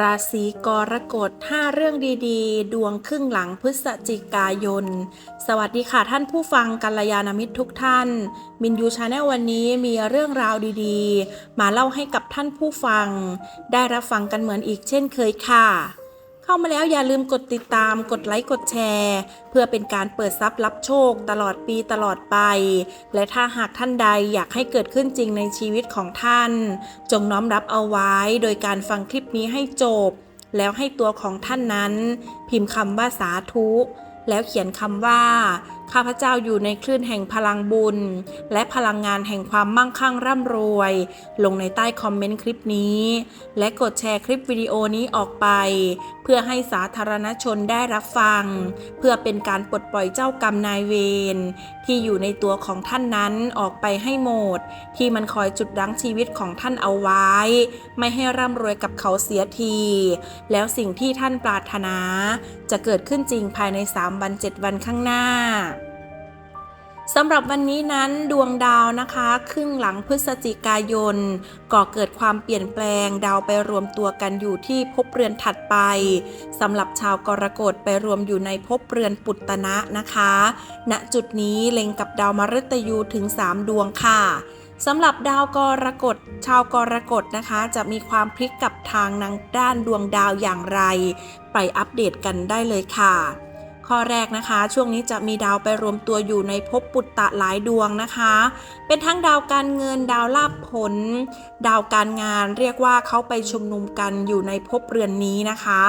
ราศีกรกฎ5เรื่องดีๆ ดวงครึ่งหลังพฤศจิกายน สวัสดีค่ะท่านผู้ฟังกัลยาณมิตรทุกท่าน มินยูชาแนลวันนี้มีเรื่องราวดีๆ มาเล่าให้กับท่านผู้ฟัง ได้รับฟังกันเหมือนอีกเช่นเคยค่ะ เข้ามาแล้วอย่าลืมกดติดตามกดไลค์กดแชร์ เพื่อเป็นการเปิดทรัพย์รับโชคตลอดปีตลอดไป และถ้าหากท่านใดอยากให้เกิดขึ้นจริงในชีวิตของท่าน จงน้อมรับเอาไว้โดยการฟังคลิปนี้ให้จบ แล้วให้ตัวของท่านนั้น พิมพ์คำว่าสาธุ แล้วเขียนคำว่า ข้าพเจ้าอยู่ในคลื่นแห่งพลังบุญ และพลังงานแห่งความมั่งคั่งร่ำรวย ลงในใต้คอมเมนต์คลิปนี้ และกดแชร์คลิปวิดีโอนี้ออกไป เพื่อให้สาธารณชนได้รับฟัง เพื่อเป็นการปลดปล่อยเจ้ากรรมนายเวรที่อยู่ในตัวของท่านนั้นออกไปให้หมด ที่มันคอยจุดรั้งชีวิตของท่านเอาไว้ ไม่ให้ร่ำรวยกับเขาเสียที แล้วสิ่งที่ท่านปรารถนา จะเกิดขึ้นจริงภายใน 3 วัน 7 วันข้างหน้า สำหรับวันนี้นั้นดวงดาวนะคะ ครึ่งหลังพฤศจิกายน ก่อเกิดความเปลี่ยนแปลง ดาวไปรวมตัวกันอยู่ที่ภพเรือนถัดไปสำหรับชาวกรกฎไปรวมอยู่ในภพเรือนปุตตนะนะคะ ณจุดนี้เล็งกับดาวมฤตยูถึง 3 ดวงค่ะสำหรับดาวกรกฎชาวกรกฎนะคะ จะมีความพลิกกับทางนางด้านดวงดาวอย่างไร ไปอัปเดตกันได้เลยค่ะ ข้อแรกนะคะ ช่วงนี้จะมีดาวไปรวมตัวอยู่ในภพปุตตะหลายดวงนะคะ เป็นทั้งดาวการเงินดาวลาภผล ดาวการงานเรียกว่าเขาไปชุมนุมกันอยู่ในภพเรือนนี้นะคะ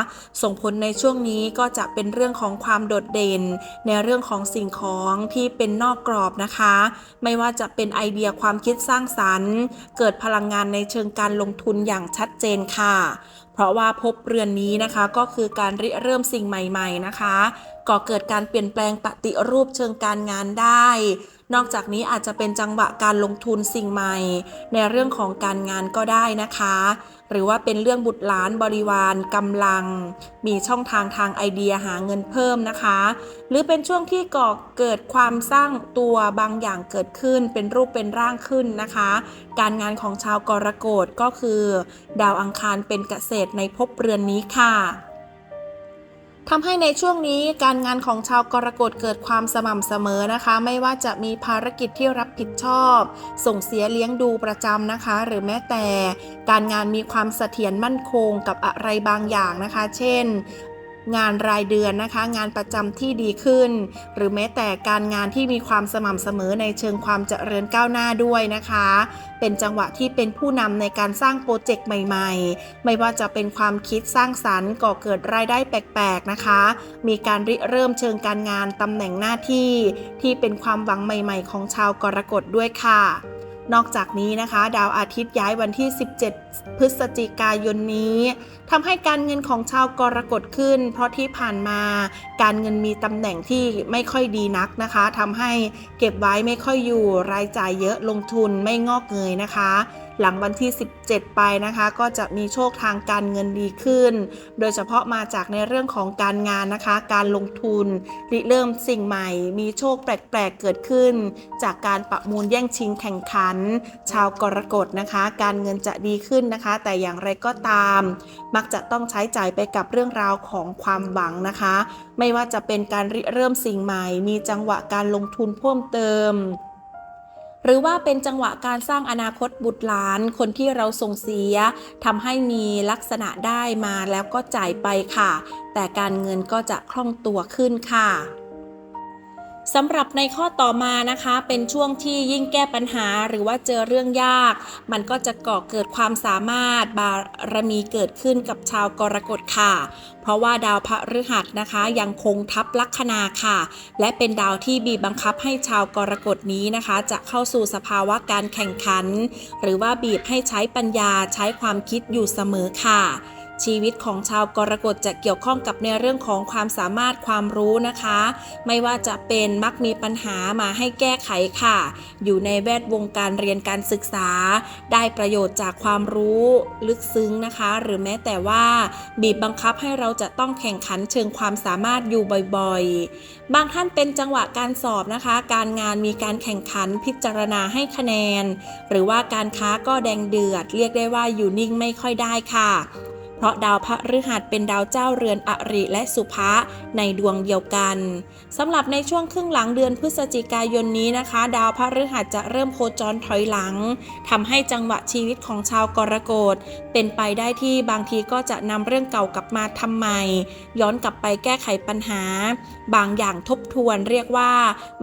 ส่งผลในช่วงนี้ก็จะเป็นเรื่องของความโดดเด่น ในเรื่องของสิ่งของที่เป็นนอกกรอบนะคะ ไม่ว่าจะเป็นไอเดียความคิดสร้างสรรค์ เกิดพลังงานในเชิงการลงทุนอย่างชัดเจนค่ะ เพราะว่าภพเรือนนี้นะคะก็คือการริเริ่มสิ่งใหม่ ๆนะคะก่อเกิดการเปลี่ยนแปลงปฏิรูปเชิงการงานได้ นอกจากนี้อาจจะเป็นจังหวะการลงทุนสิ่งใหม่ ในเรื่องของการงานก็ได้นะคะ หรือว่าเป็นเรื่องบุตรหลานบริวารกำลัง มีช่องทางทางไอเดียหาเงินเพิ่มนะคะ หรือเป็นช่วงที่ก่อเกิดความสร้างตัวบางอย่างเกิดขึ้น เป็นรูปเป็นร่างขึ้นนะคะ การงานของชาวกรกฎก็คือ ดาวอังคารเป็นเกษตรในภพเรือนนี้ค่ะ ทำให้ในช่วงนี้การงานของชาวกรกฎเกิดความสม่ำเสมอนะคะ ไม่ว่าจะมีภารกิจที่รับผิดชอบ ส่งเสียเลี้ยงดูประจำนะคะ หรือแม้แต่ การงานมีความเสถียรมั่นคงกับอะไรบางอย่างนะคะ เช่น งานรายเดือนนะคะ งานประจำที่ดีขึ้น หรือแม้แต่การงานที่มีความสม่ำเสมอในเชิงความเจริญก้าวหน้าด้วยนะคะ เป็นจังหวะที่เป็นผู้นำในการสร้างโปรเจกต์ใหม่ ๆ ไม่ว่าจะเป็นความคิดสร้างสรรค์ก่อเกิดรายได้แปลกๆนะคะ มีการริเริ่มเชิงการงานตำแหน่งหน้าที่ ที่เป็นความหวังใหม่ ๆ ของชาวกรกฎด้วยค่ะ นอกจากนี้นะคะ ดาวอาทิตย์ย้ายวันที่ 17 พฤศจิกายนนี้ทำให้การเงินของชาวกรกฎขึ้น เพราะที่ผ่านมาการเงินมีตำแหน่งที่ไม่ค่อยดีนักนะคะทำให้เก็บไว้ไม่ค่อยอยู่รายจ่ายเยอะลงทุนไม่งอกเงยนะคะ หลังวันที่ 17 ไปนะคะ ก็จะมีโชคทางการเงินดีขึ้น โดยเฉพาะมาจากในเรื่องของการงานนะคะ การลงทุนริเริ่มสิ่งใหม่ มีโชคแปลกๆเกิดขึ้น จากการประมูลแย่งชิงแข่งขัน ชาวกรกฎนะคะ การเงินจะดีขึ้นนะคะ แต่อย่างไรก็ตาม มักจะต้องใช้จ่ายไปกับเรื่องราวของความหวังนะคะ ไม่ว่าจะเป็นการริเริ่มสิ่งใหม่ มีจังหวะการลงทุนเพิ่มเติม หรือว่าเป็นจังหวะการสร้างอนาคตบุตรหลาน คนที่เราส่งเสียทำให้มีลักษณะได้มาแล้วก็จ่ายไปค่ะ แต่การเงินก็จะคล่องตัวขึ้นค่ะ สำหรับในข้อต่อมานะคะ เป็นช่วงที่ยิ่งแก้ปัญหาหรือว่าเจอเรื่องยาก มันก็จะก่อเกิดความสามารถบารมีเกิดขึ้นกับชาวกรกฎค่ะ เพราะว่าดาวพระฤหัสนะคะ ยังคงทับลัคนาค่ะ และเป็นดาวที่บีบบังคับให้ชาวกรกฎนี้นะคะ จะเข้าสู่สภาวะการแข่งขัน หรือว่าบีบให้ใช้ปัญญาใช้ความคิดอยู่เสมอค่ะ ชีวิตของชาวกรกฎจะเกี่ยวข้องกับในเรื่องของความสามารถความรู้นะคะ ไม่ว่าจะเป็นมักมีปัญหามาให้แก้ไขค่ะ อยู่ในแวดวงการเรียนการศึกษา ได้ประโยชน์จากความรู้ลึกซึ้งนะคะ หรือแม้แต่ว่า บีบบังคับให้เราจะต้องแข่งขันเชิงความสามารถอยู่บ่อยๆ บางท่านเป็นจังหวะการสอบนะคะ การงานมีการแข่งขันพิจารณาให้คะแนน หรือว่าการค้าก็แดงเดือด เรียกได้ว่าอยู่นิ่งไม่ค่อยได้ค่ะ เพราะดาวพฤหัสเป็นดาวเจ้าเรือนอริและสุภะในดวงเดียวกันสำหรับในช่วงครึ่งหลังเดือนพฤศจิกายนนี้นะคะ ดาวพฤหัสจะเริ่มโคจรถอยหลังทำให้จังหวะชีวิตของชาวกรกฎเป็นไปได้ที่บางทีก็จะนำเรื่องเก่ากลับมาทำใหม่ ย้อนกลับไปแก้ไขปัญหา บางอย่างทบทวนเรียกว่า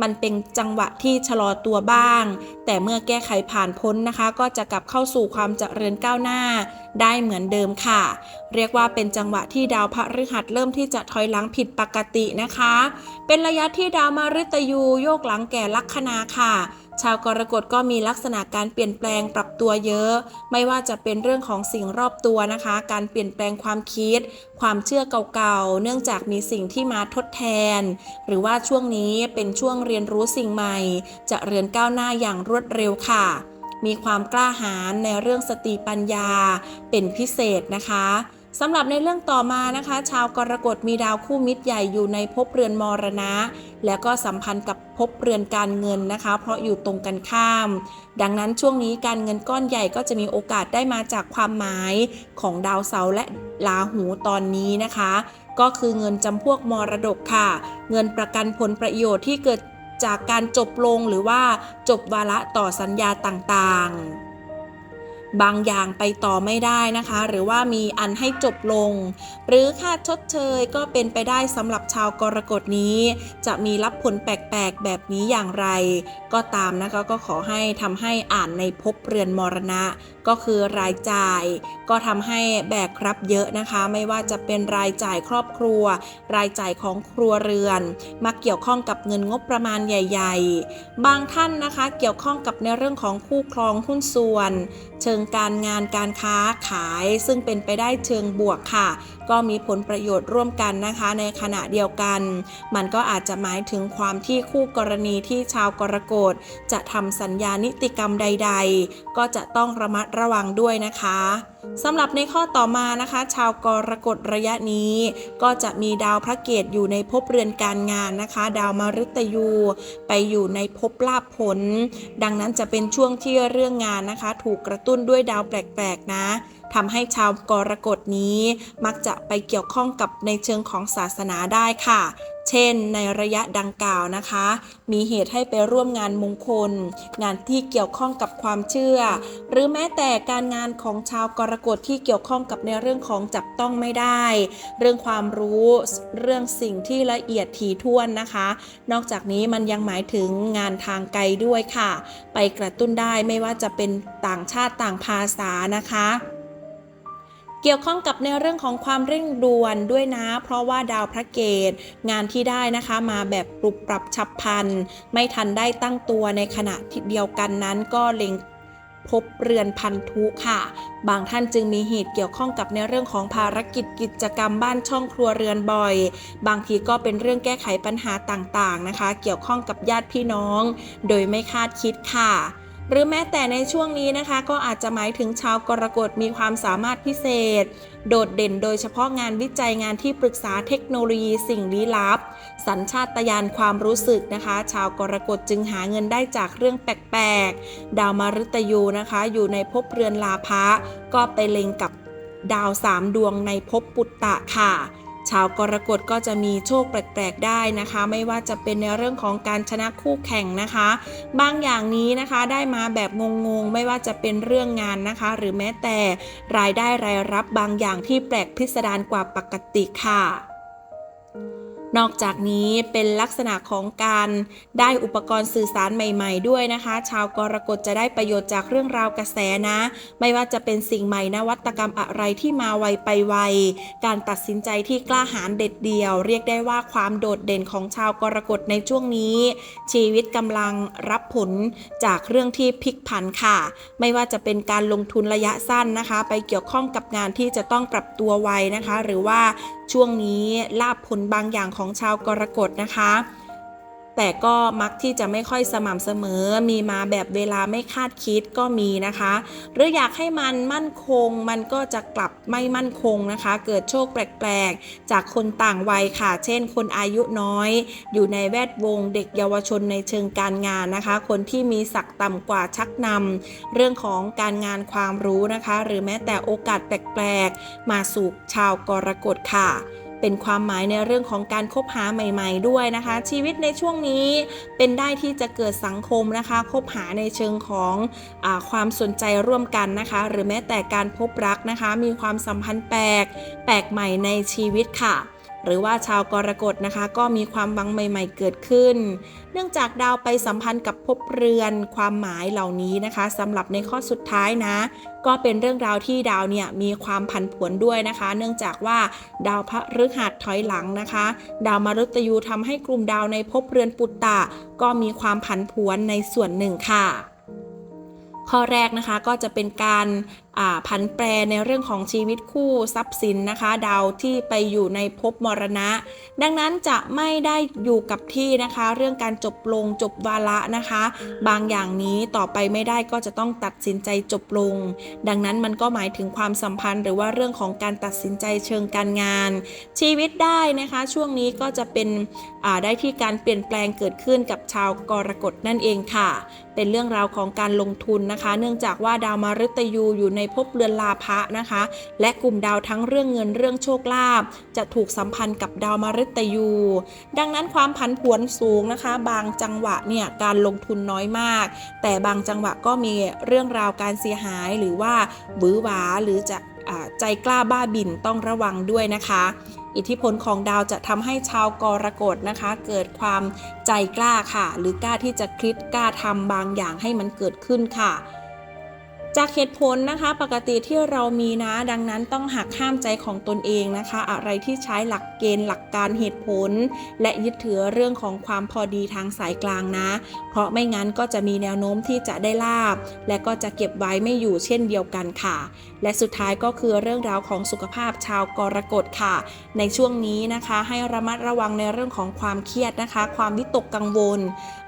มันเป็นจังหวะที่ชะลอตัวบ้าง แต่เมื่อแก้ไขผ่านพ้นนะคะ ก็จะกลับเข้าสู่ความเจริญก้าวหน้า ได้เหมือนเดิมค่ะ เรียกว่าเป็นจังหวะที่ดาวพฤหัสเริ่มที่จะถอยหลังผิดปกตินะคะ เป็นระยะที่ดาวมฤตยูโยกหลังแก่ลัคนาค่ะ ชาวกรกฎก็มีลักษณะการเปลี่ยนแปลงปรับตัวเยอะ ไม่ว่าจะเป็นเรื่องของสิ่งรอบตัวนะคะ การเปลี่ยนแปลงความคิด ความเชื่อเก่าๆ เนื่องจากมีสิ่งที่มาทดแทน หรือว่าช่วงนี้เป็นช่วงเรียนรู้สิ่งใหม่ จะเรียนก้าวหน้าอย่างรวดเร็วค่ะ มีความกล้าหาญในเรื่องสติปัญญาเป็นพิเศษนะคะสำหรับในเรื่องต่อมานะคะ ชาวกรกฎมีดาวคู่มิตรใหญ่อยู่ในภพเรือนมรณะ แล้วก็สัมพันธ์กับภพเรือนการเงินนะคะ เพราะอยู่ตรงกันข้าม ดังนั้นช่วงนี้การเงินก้อนใหญ่ก็จะมีโอกาสได้มาจากความหมายของดาวเสาร์และลาหูตอนนี้นะคะ ก็คือเงินจำพวกมรดกค่ะ เงินประกันผลประโยชน์ที่เกิด จากการจบลงหรือว่าจบวาระต่อสัญญาต่างๆ บางอย่างไปต่อไม่ได้นะคะ หรือว่ามีอันให้จบลง หรือค่าชดเชยก็เป็นไปได้สำหรับชาวกรกฎนี้ จะมีรับผลแปลกๆแบบนี้อย่างไร ก็ตามนะคะก็ขอให้ทำให้อ่านในภพเรือนมรณะ ก็คือรายจ่าย ก็ทำให้แบกรับเยอะนะคะ ไม่ว่าจะเป็นรายจ่ายครอบครัว รายจ่ายของครัวเรือน มาเกี่ยวข้องกับเงินงบประมาณใหญ่ ๆ บางท่านนะคะเกี่ยวข้องกับในเรื่องของคู่ครองหุ้นส่วน เชิงการงานการค้าขายซึ่งเป็นไปได้เชิงบวกค่ะ ก็มีผลประโยชน์ร่วมกันนะคะในขณะเดียวกัน มันก็อาจจะหมายถึงความที่คู่กรณีที่ชาวกรกฎจะทำสัญญานิติกรรมใด ๆ ก็จะต้องระมัดระวังด้วยนะคะ สำหรับในข้อต่อมานะคะ ชาวกรกฎระยะนี้ ก็จะมีดาวพระเกตอยู่ในภพเรือนการงานนะคะ ดาวมฤตยู ไปอยู่ในภพลาภผล ดังนั้นจะเป็นช่วงที่เรื่องงานนะคะ ถูกกระตุ้นด้วยดาวแปลกๆนะทำให้ชาวกรกฎนี้มักจะไปเกี่ยวข้องกับในเชิงของศาสนาได้ค่ะ เช่น ในระยะดังกล่าวนะคะ มีเหตุให้ไปร่วมงานมงคล งานที่เกี่ยวข้องกับความเชื่อ หรือแม้แต่การงานของชาวกรรกฎที่เกี่ยวข้องกับในเรื่องของจับต้องไม่ได้ เรื่องความรู้เรื่องสิ่งที่ละเอียดถี่ถ้วนนะคะ นอกจากนี้มันยังหมายถึงงานทางไกลด้วยค่ะ ไปกระตุ้นได้ไม่ว่าจะเป็นต่างชาติต่างภาษานะคะเกี่ยวข้องกับในเรื่องของความเร่งด่วนด้วยนะ เพราะว่าดาวพระเกตงานที่ได้นะคะมาแบบปรับปรับฉับพลัน ไม่ทันได้ตั้งตัวในขณะที่เดียวกันนั้นก็เล็ง พบเรือนพันธุค่ะ บางท่านจึงมีเหตุเกี่ยวข้องกับในเรื่องของภารกิจกิจกรรมบ้านช่องครัวเรือนบ่อย บางทีก็เป็นเรื่องแก้ไขปัญหาต่างๆนะคะ เกี่ยวข้องกับญาติพี่น้อง โดยไม่คาดคิดค่ะ หรือแม้แต่ในช่วงนี้นะคะ ก็อาจจะหมายถึงชาวกรกฎมีความสามารถพิเศษ โดดเด่นโดยเฉพาะงานวิจัยงานที่ปรึกษาเทคโนโลยีสิ่งลี้ลับ สัญชาตญาณความรู้สึกนะคะ ชาวกรกฎจึงหาเงินได้จากเรื่องแปลกๆ ดาวมาฤตยูนะคะ อยู่ในภพเรือนลาภะก็ไปเล็งกับดาวสามดวงในภพปุตตะค่ะ ชาวกรกฎก็จะมีโชคแปลกๆได้นะคะ ไม่ว่าจะเป็นในเรื่องของการชนะคู่แข่งนะคะ บางอย่างนี้นะคะได้มาแบบงงๆ ไม่ว่าจะเป็นเรื่องงานนะคะ หรือแม้แต่รายได้รายรับบางอย่างที่แปลกพิสดารกว่าปกติค่ะ นอกจากนี้เป็นลักษณะของการได้อุปกรณ์สื่อสารใหม่ ๆ ด้วยนะคะ ชาวกรกฎจะได้ประโยชน์จากเรื่องราวกระแสนะ ไม่ว่าจะเป็นสิ่งใหม่นวัตกรรมอะไรที่มาไวไปไว การตัดสินใจที่กล้าหาญเด็ดเดี่ยว เรียกได้ว่าความโดดเด่นของชาวกรกฎในช่วงนี้ ชีวิตกำลังรับผลจากเรื่องที่พลิกผันค่ะ ไม่ว่าจะเป็นการลงทุนระยะสั้นนะคะ ไปเกี่ยวข้องกับงานที่จะต้องปรับตัวไวนะคะ หรือว่าช่วงนี้ลาบผลบางอย่างของชาวกรกฎนะคะ แต่ก็มักที่จะไม่ค่อยสม่ำเสมอ มีมาแบบเวลาไม่คาดคิดก็มีนะคะ หรืออยากให้มันมั่นคง มันก็จะกลับไม่มั่นคงนะคะ เกิดโชคแปลกๆ จากคนต่างวัยค่ะ เช่น คนอายุน้อย อยู่ในแวดวงเด็กเยาวชนในเชิงการงานนะคะ คนที่มีศักดิ์ต่ำกว่าชักนำเรื่องของการงานความรู้นะคะ หรือแม้แต่โอกาสแปลกๆ มาสู่ชาวกรกฎค่ะ เป็นความหมายในเรื่องของการคบหาใหม่ ๆ ด้วยนะคะ ชีวิตในช่วงนี้เป็นได้ที่จะเกิดสังคมนะคะคบหาในเชิงของอาความสนใจร่วมกันนะคะ หรือแม้แต่การพบรักนะคะ มีความสัมพันธ์แปลกแปลกใหม่ในชีวิตค่ะ หรือว่าชาวกรกฎนะคะ ก็มีความหวังใหม่ ๆ เกิดขึ้น เนื่องจากดาวไปสัมพันธ์กับภพเรือนความหมายเหล่านี้นะคะสำหรับในข้อสุดท้ายนะ ก็เป็นเรื่องราวที่ดาวเนี่ยมีความผันผวนด้วยนะคะ เนื่องจากว่าดาวพระฤหัสถอยหลังนะคะ ดาวมฤตยูทำให้กลุ่มดาวในภพเรือนปุตตะ ก็มีความผันผวนในส่วนหนึ่งค่ะข้อแรกนะคะก็จะเป็นการ ผันแปรในเรื่องของชีวิตคู่ทรัพย์สินนะคะ ดาวที่ไปอยู่ในภพมรณะ ดังนั้นจะไม่ได้อยู่กับที่นะคะ เรื่องการจบลงจบวาระนะคะ บางอย่างนี้ต่อไปไม่ได้ก็จะต้องตัดสินใจจบลง ดังนั้นมันก็หมายถึงความสัมพันธ์ หรือว่าเรื่องของการตัดสินใจเชิงการงาน ชีวิตได้นะคะ ช่วงนี้ก็จะเป็นได้ที่การเปลี่ยนแปลงเกิดขึ้นกับชาวกรกฎนั่นเองค่ะ เป็นเรื่องราวของการลงทุนนะคะ เนื่องจากว่าดาวมฤตยูอยู่ในภพเรือนลาภะนะคะ และกลุ่มดาวทั้งเรื่องเงินเรื่องโชคลาภจะถูกสัมพันธ์กับดาวมฤตยู ดังนั้นความผันผวนสูงนะคะ บางจังหวะเนี่ยการลงทุนน้อยมาก แต่บางจังหวะก็มีเรื่องราวการเสียหายหรือว่าหวือหวาหรือจะอใจกล้าบ้าบินต้องระวังด้วยนะคะ อิทธิพลของดาวจะทำให้ชาวกรกฎนะคะ เกิดความใจกล้าค่ะ หรือกล้าที่จะคิดกล้าทำบางอย่างให้มันเกิดขึ้นค่ะ จากเหตุผลนะคะปกติที่เรามีนะดังนั้นต้องหักห้ามใจของตนเองนะคะ อะไรที่ใช้หลักเกณฑ์หลักการเหตุผล และยึดถือเรื่องของความพอดีทางสายกลางนะ เพราะไม่งั้นก็จะมีแนวโน้มที่จะได้ลาบ และก็จะเก็บไว้ไม่อยู่เช่นเดียวกันค่ะ และสุดท้ายก็คือเรื่องราวของสุขภาพชาวกรกฎค่ะ ในช่วงนี้นะคะให้ระมัดระวังในเรื่องของความเครียดนะคะ ความวิตกกังวล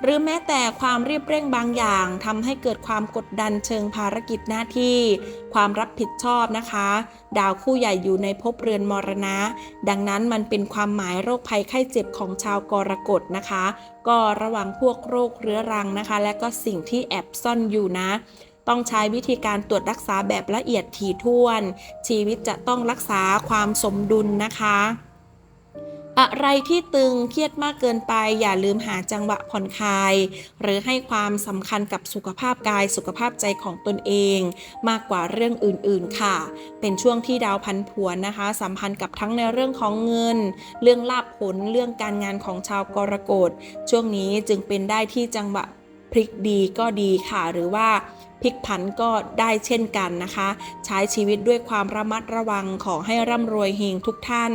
หรือแม้แต่ความรีบเร่งบางอย่างทำให้เกิดความกดดันเชิงภารกิจหน้าที่ ความรับผิดชอบนะคะ ดาวคู่ใหญ่อยู่ในภพเรือนมรณะ ดังนั้นมันเป็นความหมายโรคภัยไข้เจ็บของชาวกรกฎนะคะ ก็ระวังพวกโรคเรื้อรังนะคะ และก็สิ่งที่แอบซ่อนอยู่นะต้องใช้วิธีการตรวจรักษาแบบละเอียดถี่ถ้วน ชีวิตจะต้องรักษาความสมดุลนะคะ อะไรที่ตึงเครียดมากเกินไป อย่าลืมหาจังหวะผ่อนคลาย หรือให้ความสำคัญกับสุขภาพกายสุขภาพใจของตนเอง มากกว่าเรื่องอื่นๆค่ะ เป็นช่วงที่ดาวพันผวนนะคะ สัมพันธ์กับทั้งในเรื่องของเงิน เรื่องลาภผลเรื่องการงานของชาวกรกฎช่วงนี้จึงเป็นได้ที่จังหวะพลิกดีก็ดีค่ะ หรือว่าพลิกผันก็ได้เช่นกันนะคะ ใช้ชีวิตด้วยความระมัดระวังขอให้ร่ำรวยเฮงทุกท่าน